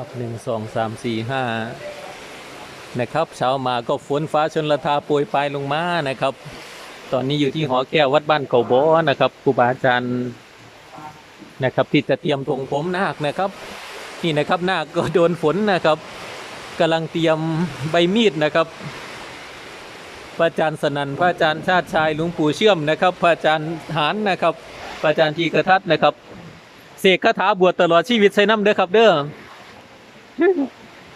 ครับหนึ่งสองสามสี่ห้านะครับ เช้ามาก็ฝนฟ้าชนละทาโปรยปลายลงมานะครับ ตอนนี้อยู่ที่หอแก้ววัดบ้านเก่าบอนะครับครูบาอาจารย์นะครับ ที่จะเตรียมธงผมนาคนะครับ นี่นะครับนาคก็โดนฝนนะครับกำลังเตรียมใบมีดนะครับพระอาจารย์สนันพระอาจารย์ชาติชายหลวงปู่เชื่อมนะครับ พระอาจารย์หานนะครับ พระอาจารย์ทีกระทัดนะครับเสกคาถาบวชตลอดชีวิตใส่น้ำเด้อครับเด้อ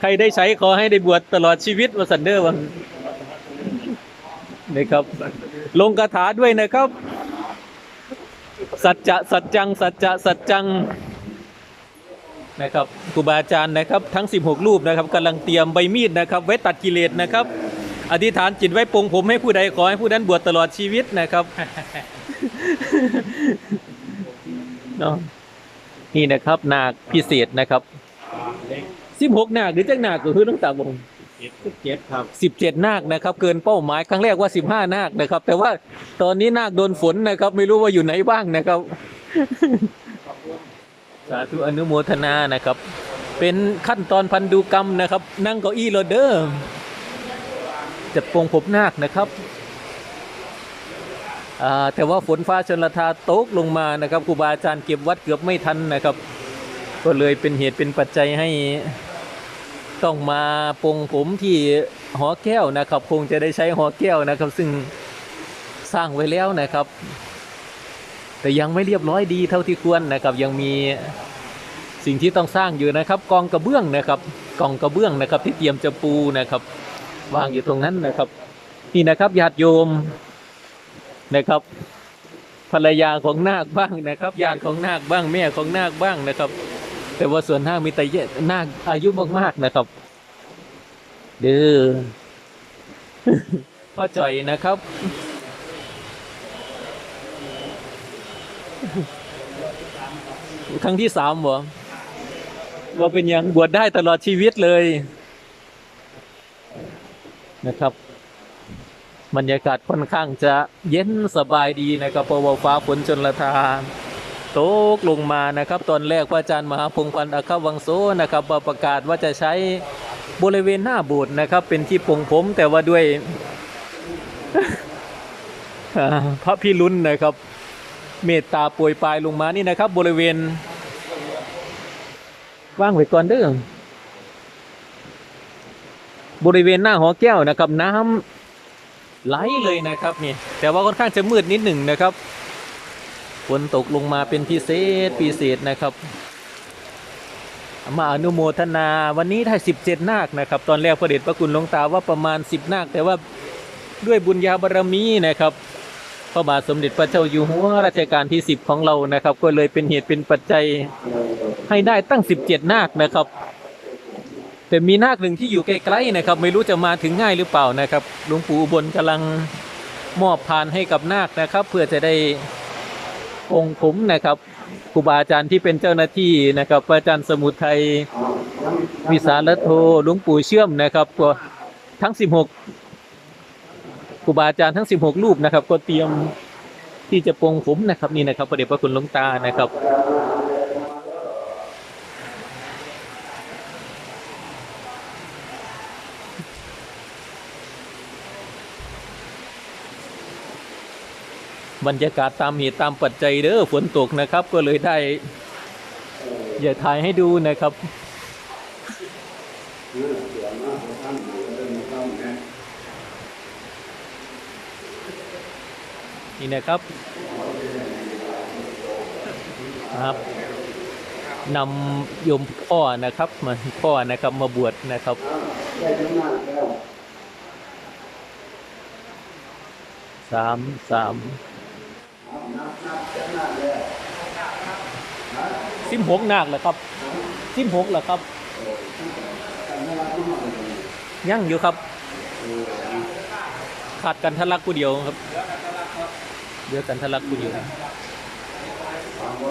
ใครได้ใช้ขอให้ได้บวชตลอดชีวิตวาสันเดอร์วันนะครับ ลงคาถาด้วยนะครับ สัจจะสัจจัง สัจจะสัจจังนะครับครูบาอาจารย์นะครับ ทั้ง 16 รูปนะครับกำลังเตรียมใบมีดนะครับ ไว้ตัดกิเลสนะครับ อธิษฐานจิตไว้ปรงผมให้ผู้ใดขอให้ผู้นั้นบวชตลอดชีวิตนะครับนี่นะครับนาคพิเศษนะครับ สิบหกนาคหรือจักนาคก็คือต้องตามวงเจ็ดครับสิบเจ็ดนาคนะครับเกินเป้าหมายครั้งแรกว่าสิบห้านาคนะครับ แต่ว่าตอนนี้นาคโดนฝนนะครับ ไม่รู้ว่าอยู่ไหนบ้างนะครับ สาธุอนุโมทนานะครับ เป็นขั้นตอนพันธุกรรมนะครับ นั่งเก้าอี้โรเดอร์จัดปรงผมนาคนะครับอ่าแต่ว่าฝนฟ้าชนละทาตกลงมานะครับครูบาอาจารย์เก็บวัดเกือบไม่ทันนะครับ ก็เลยเป็นเหตุเป็นปัจจัยให้ ต้องมาปรงผมที่หอแก้วนะครับ คงจะได้ใช้หอแก้วนะครับ ซึ่งสร้างไว้แล้วนะครับ แต่ยังไม่เรียบร้อยดีเท่าที่ควรนะครับ ยังมีสิ่งที่ต้องสร้างอยู่นะครับ กองกระเบื้องนะครับกองกระเบื้องนะครับ ที่เตรียมจะปูนะครับ วางอยู่ตรงนั้นนะครับ นี่นะครับญาติโยมนะครับ ภรรยาของนาคบ้างนะครับญาติของนาคบ้างแม่ของนาคบ้างนะครับ แต่ว่าส่วนนาคมีแต่เยอะนาคอายุมากๆนะครับเด้อพ่อจ่อยนะครับ ครั้งที่สามบ่ว่าเป็นยังบวชได้ตลอดชีวิตเลยนะครับบรรยากาศค่อนข้างจะเย็นสบายดีนะครับเพราะว่าฟ้าฝนชนละทาน ตกลงมานะครับ ตอนแรกพระอาจารย์มหาพงศ์พันธ์อัครวังโสนะครับประกาศว่าจะใช้บริเวณหน้าบสถ์นะครับ เป็นที่ปงผมแต่ว่าด้วยพระพิรุณนะครับ เมตตาป่วยปลายลงมานี่นะครับ บริเวณว่างไว้ก่อนเด้อบริเวณหน้าหอแก้วนะครับ น้ำไหลเลยนะครับนี่แต่ว่าค่อนข้างจะมืดนิดหนึ่งนะครับ นตกลงมาเป็นพิเศษพิเศษนะครับมาอนุโมทนาวันนี้ได้สิบเจ็ดนาคนะครับ ตอนแรกพระเดชพระคุณหลวงตาว่าประมาณสิบนาค แต่ว่าด้วยบุญญาบารมีนะครับพระบาทสมเด็จพระเจ้าอยู่หัวรัชกาลที่สิบของเรานะครับ ก็เลยเป็นเหตุเป็นปัจจัยให้ได้ตั้งสิบเจ็ดนาคนะครับ แต่มีนาคหนึ่งที่อยู่ไกลๆนะครับ ไม่รู้จะมาถึงง่ายหรือเปล่านะครับหลวงปู่อุบลกำลังมอบพานให้กับนาคนะครับ เพื่อจะได้ องค์ผมนะครับครูบาอาจารย์ที่เป็นเจ้าหน้าที่นะครับพระอาจารย์สมุทัยวิสารโทหลวงปู่เชื่อมนะครับก็ทั้ง 16ครูบาอาจารย์ทั้ง 16 รูปนะครับ ก็เตรียมที่จะปรงผมนะครับนี่นะครับประเดชพระคุณหลวงตานะครับ บรรยากาศตามเหตุตามปัจจัยเด้อฝนตกนะครับ ก็เลยได้ อย่าถ่ายให้ดูนะครับนี่นะครับครับนำโยมพ่อนะครับมาพ่อนะครับมาบวชนะครับสามสาม สิบหกนาคเหรอครับสิบหกเหรอครับยังอยู่ครับขาดกันทะลักผู้เดียวครับเหลือกันทะลักผู้เดียว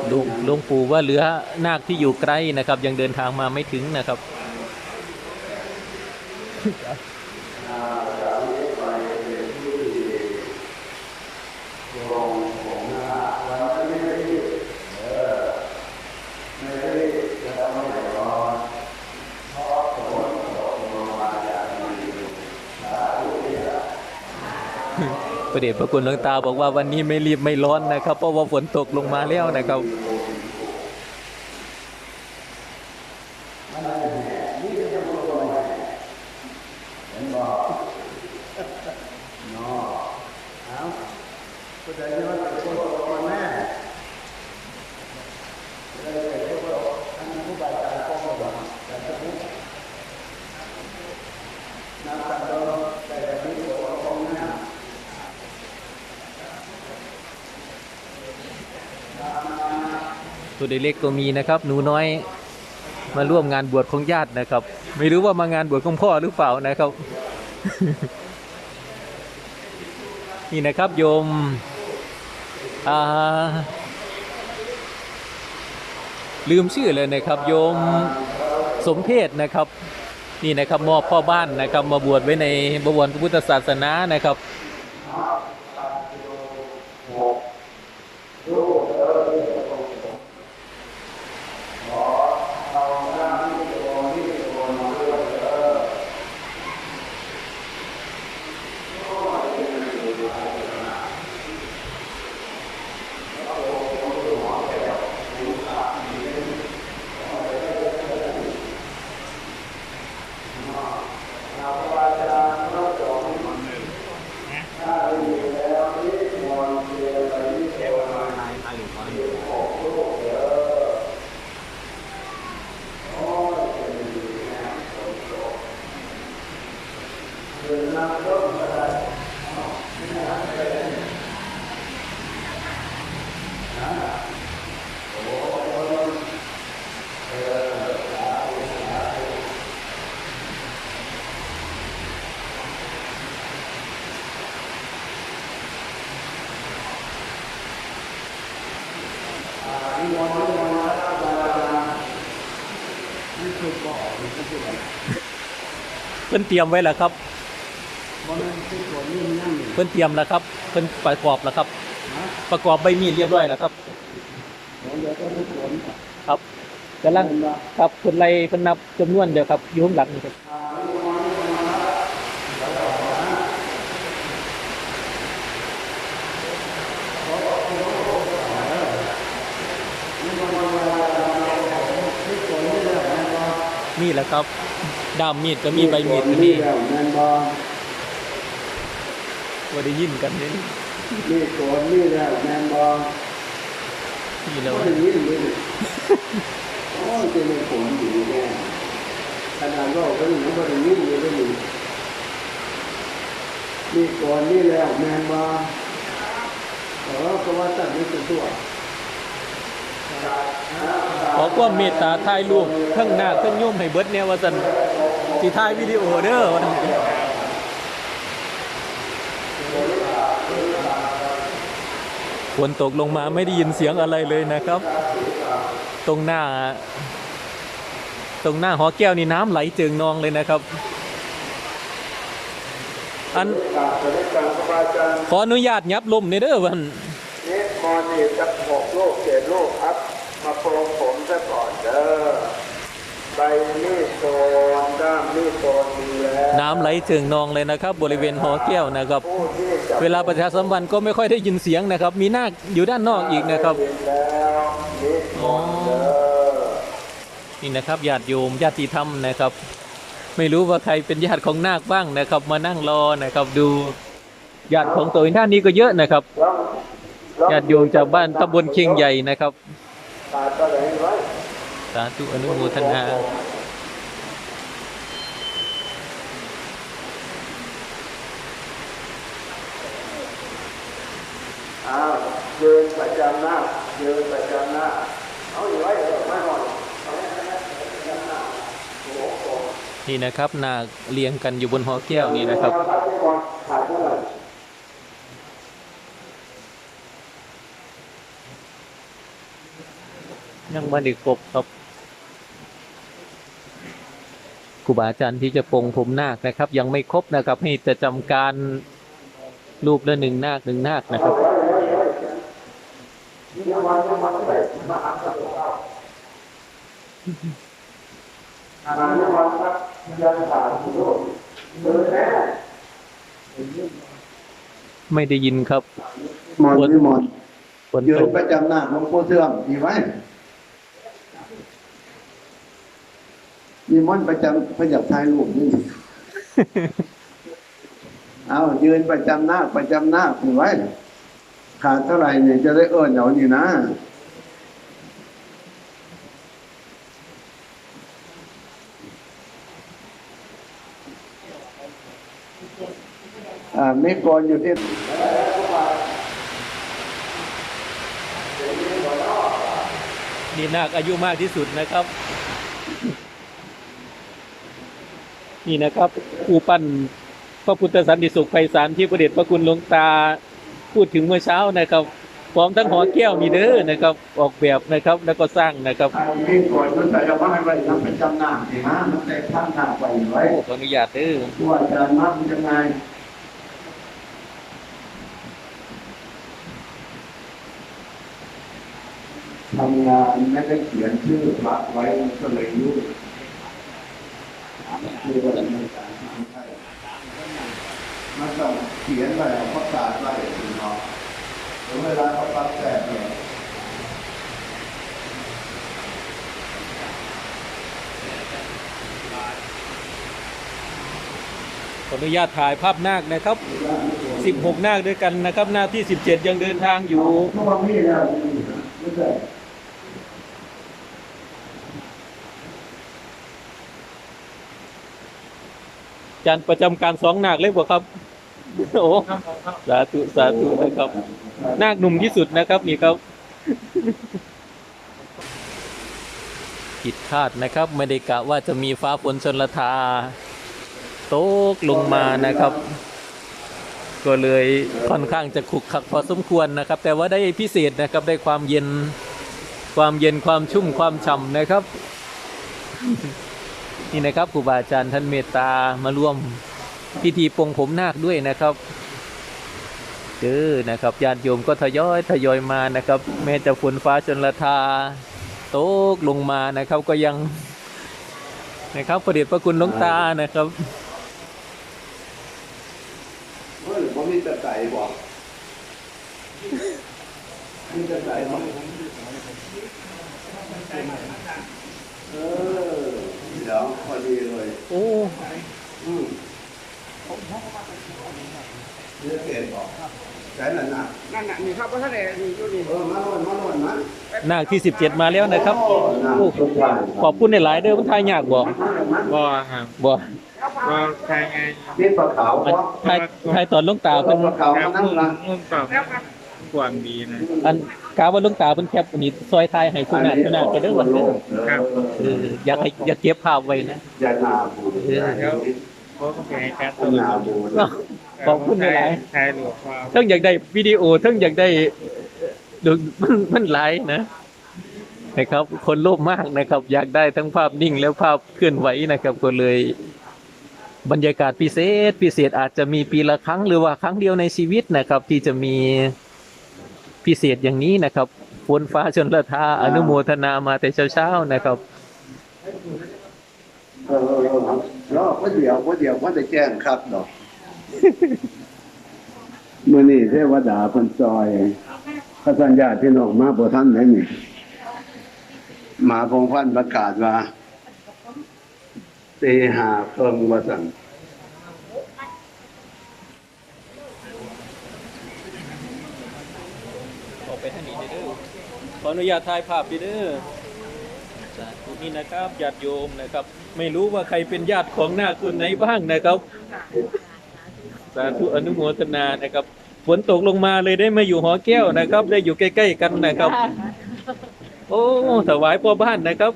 หลวงหลวงปู่ว่าเหลือนาคที่อยู่ไกลนะครับ ยังเดินทางมาไม่ถึงนะครับ ประเดชพระคุณหลวงตาบอกว่าวันนี้ไม่รีบไม่ร้อนนะครับ เพราะว่าฝนตกลงมาแล้วนะครับ ตัวเล็กๆก็มีนะครับ หนูน้อยมาร่วมงานบวชของญาตินะครับ ไม่รู้ว่ามางานบวชของพ่อหรือเปล่านะครับ นี่นะครับโยมอ่าลืมชื่อเลยนะครับ โยมสมเพศนะครับ นี่นะครับมอบพ่อบ้านนะครับ มาบวชไว้ในบวรพระพุทธศาสนานะครับ เพิ่นเตรียมไว้แล้วครับเพิ่นเตรียมแล้วครับเพิ่นประกอบแล้วครับ ประกอบใบมีดเรียบร้อยแล้วครับครับกำลังครับเพิ่นไล่เพิ่นนับจำนวนเดียวครับอยู่ข้างหลังนี่ครับ นี่แหละครับด้ามมีดก็มีใบมีดก็มีแล้วแมนบอว่าได้ยินกันนี่นี่โกนนี่แล้วแมนบอนี่แล้วก็ได้ยินเลยโอ้ยจะเป็นผมอยู่แน่ขนาดโลกก็ยังไม่ได้ยินเลยก็อยู่นี่โกนนี่แล้วแมนบอเออเพราะว่าตัดนี่เป็นตัวข อความเมตตาถ่ายรูปทั้งหน้าทั้งโยมให้เบิดแนวว่าซั่นสิถ่ายวิดีโอเด้อว่าซั่นฝนตกลงมาไม่ได้ยินเสียงอะไรเลยนะครับ ตรงหน้า ตรงหน้าหอแก้วนี่น้ำไหลเจิงนองเลยนะครับ อันขออนุญาตยับลมในเด้อวันนี่มอนี่สักหกโลกเจ็ดโลกครับมาโปรงผม ซะก่อนเด้อใบนี่โซนด้ามนี่โซนดีแล้วน้ำไหลเจิงนองเลยนะครับ บริเวณหอแก้วนะครับ ผู้ที่จะเวลาประชาสัมพันธ์ก็ไม่ค่อยได้ยินเสียงนะครับ มีนาคอยู่ด้านนอกอีกนะครับเห็นแล้วนี่โซนเด้อนี่นะครับญาติโยมญาติธรรมนะครับ ไม่รู้ว่าใครเป็นญาติของนาคบ้างนะครับ มานั่งรอนะครับ ดูญาติของตัวเองท่านนี้ก็เยอะนะครับลองลองญาติโยมจากบ้านตำบลเคียงใหญ่นะครับขาดอะไรไว้ สาธุอนุโมทนาอ้าวยืนประจำหน้ายืนประจำหน้าเอาอยู่ไว้เดี๋ยวไม่หมดเอาไว้ประจำหน้าโอ้โหนี่นะครับนาคเรียงกันอยู่บนหอแก้วนี่นะครับขาดไปก่อนขาดเท่าไหร่ยังมาดึกกบครับค รูบาอาจารย์ที่จะปลงผมนาคนะครับ ยังไม่ครบนะครับ ให้จะจำการรูปละหนึ่งนาคหนึ่งนาคนะครับอาหารวันครับยันสามกิโลเดินแน่ไม่ได้ยินครับ หมอนไม่หมอนฝนยืตนกประจำหน้าหลวงพ่อเสื่อมมีไว้มี มีมอนประจำประจับทายลูกนี่เอายืนประจำหน้าประจำหน้ามีไว้ ขาดเท่าไหร่เนี่ยจะได้เอิ้นเอานี่นะอ่าไม่กรอยู่ที่นี่นาคอายุมากที่สุดนะครับ นี่นะครับผู้ปั้นพระพุทธสันติสุขไพศาลที่ประเดชพระคุณหลวงตาพูดถึงเมื่อเช้านะครับพร้อมทั้งหอแก้วมีเด้อนะครับ ออกแบบนะครับแล้วก็สร้างนะครับทางนี้ก่อนมันใส่เอาไว้ไว้น้ำประจำหน้าสิฮะมันใส่ข้างหน้าไว้ไว้โอ้ขออนุญาตเด้อว่าอาจารย์นับมันยังไงทำงานไม่ได้เขียนชื่อพระไว้มันก็เลยยุ่ง คือว่าในการทำให้มันต้องเขียนไว้เอาประกาศไว้ถึงเนาะถึงเวลาเขาปักแจกเนี่ยขออนุญาตถ่ายภาพนาคนะครับ 16 นาคด้วยกันนะครับ หน้าที่ 17 ยังเดินทางอยู่ เพราะว่ามีแล้วไม่ใช่จานประจำการสองนาคเลยบ่ครับ โอ้สาธุสาธุนะครับ นาคหนุ่มที่สุดนะครับ นี่ครับผิดคาดนะครับ ไม่ได้กะว่าจะมีฟ้าฝนชนละทาตกลงมานะครับ ก็เลยค่อนข้างจะขรุกขลักพอสมควรนะครับ แต่ว่าได้พิเศษนะครับได้ความเย็นความเย็นความชุ่มความฉ่ำนะครับ นี่นะครับครูบาอาจารย์ท่านเมตตามาร่วมพิธีปงผมนาคด้วยนะครับเจอนะครับญาติโยมก็ทยอยทยอยมานะครับ แม้จะฝนฟ้าชนละทาตกลงมานะครับก็ยังนะครับประเดชพระคุณหลวงตานะครับ เฮ้ยผมมีแต่ไก่บอกมีแต่ไก่บอกเออเดี๋ยวพอดีเลย โอ้อืมเนื้อเกล็ดบอกใช่นั่นน่ะนั่นน่ะนี่ครับว่าท่านเองนี่อยู่นี่เออมาโน่นมาโน่นนะนาคที่ 17 มาแล้วนะครับโอ้โอ้ขอบคุณในหลายๆเด้อมันทายยากบ่บ่ครับบ่บ่ใช่ไงนี่ปลาขาวมันบอกทายทายตอนหลวงตาปเพิ่นลาขาวคมารับนั่งมุ่งละมุ่งตอบกวางดีนะอัน กาว่าหลวงตาเพิ่นแคปอันนี้ซอยทายให้คุณนาคคุณนาคก็เด้อวันเด้อครับ เอออยากให้อยากเก็บภาพไว้นะยานาบูเออเพราะเขาให้การยานาบูเนาะขอบคุณหลายถ่ายรูปความๆทั้งอยากได้วิดีโอทั้งอยากได้ดูมันมันหลายนะนะครับ คนโลภมากนะครับ อยากได้ทั้งภาพนิ่งและภาพเคลื่อนไหวนะครับ ก็เลย บรรยากาศพิเศษ พิเศษอาจจะมีปีละครั้งหรือว่าครั้งเดียวในชีวิตนะครับ ที่จะมี พิเศษอย่างนี้นะครับฝนฟ้าชนละทาอนุโมทนามาแต่เช้าๆนะครับเออรอบว่าเดียวว่าเดียวว่าจะแจ้งครับดอกมื่อนี้เทวดาเพันซอยพระสัญญาติพี่น้องมาบ่ท่านได้นี่หมาพงพันประกาศว่าเตหาเพิ่งวสัน ออกไปทางนี้เด้อ ขออนุญาตถ่ายภาพเด้อสาธุนี่นะครับญาติโยมนะครับ ไม่รู้ว่าใครเป็นญาติของหน้าคคนไหนบ้างนะครับ สาธุอนุโมทนานะครับฝนตกลงมาเลยได้มาอยู่หอแก้วนะครับ ได้อยู่ใกล้ ๆ กันนะครับ โอ้ถวายพ่อบ้านนะครับ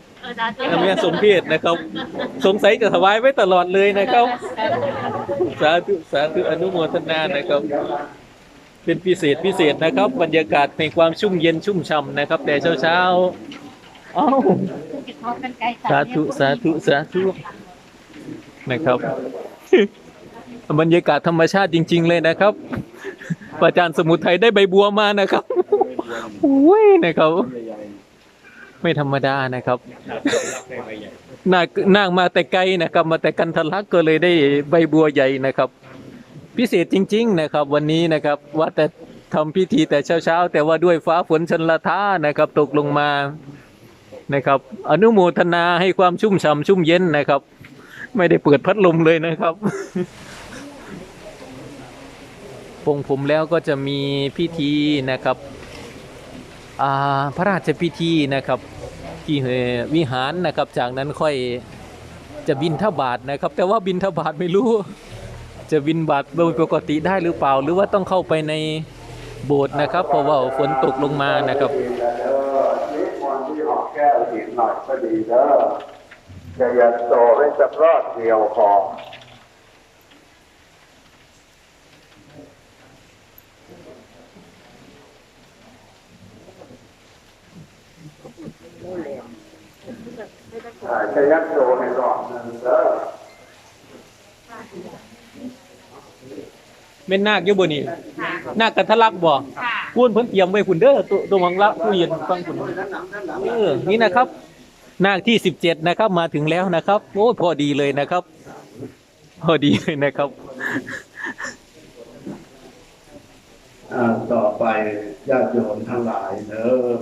แม่สมเพศนะครับ สงสัยจะถวายไว้ตลอดเลยนะครับ สาธุสาธุอนุโมทนานะครับ เป็นพิเศษพิเศษนะครับ บรรยากาศในความชุ่มเย็นชุ่มช่ำนะครับ แต่เช้าๆเอ้าสาธุสาธุสาธุนะครับ บรรยากาศธรรมชาติจริง ๆ เลยนะครับอาจารย์สมุทรไทยได้ใบบัวมานะครับโอ้ยนะครับ ไม่ธรรมดานะครับนาคนาคมาแต่ไกลนะครับ มาแต่กันทะลักก็เลยได้ใบบัวใหญ่นะครับ พิเศษจริง ๆ นะครับ วันนี้นะครับว่าแต่ทำพิธีแต่เช้าๆ แต่ว่าด้วยฟ้าฝนชนละท่านะครับ ตกลงมานะครับ อนุโมทนาให้ความชุ่มฉ่ำชุ่มเย็นนะครับ ไม่ได้เปิดพัดลมเลยนะครับปงผมแล้วก็จะมีพิธีนะครับพระราชพิธีนะครับที่วิหารนะครับ จากนั้นค่อยจะบินทบาทนะครับ แต่ว่าบินทบาทไม่รู้ จะบินบาทโดยปกติได้หรือเปล่า หรือว่าต้องเข้าไปในโบสถ์นะครับ เพราะว่าฝนตกลงมานะครับดีแล้วเด้อนิมนต์ที่หอกแก้วหินหน่อยก็ดีเด้อจะยันโตไว้สักรอดเดียวพออาจจะยัดโตในรอบหนึงเด้อ เม่นนาคอยู่บนนี่นาคกันทะลักบ่พูนเพิ่นเตรียมไว้คุณเด้อตัวตัวมังละตู้เย็นฟังคุณเออนี่นะครับนาคที่สิบเจ็ดนะครับมาถึงแล้วนะครับ โอ้ยพอดีเลยนะครับ พอดีเลยนะครับอ่าต่อไปญาติโยมทั้งหลายเด้อ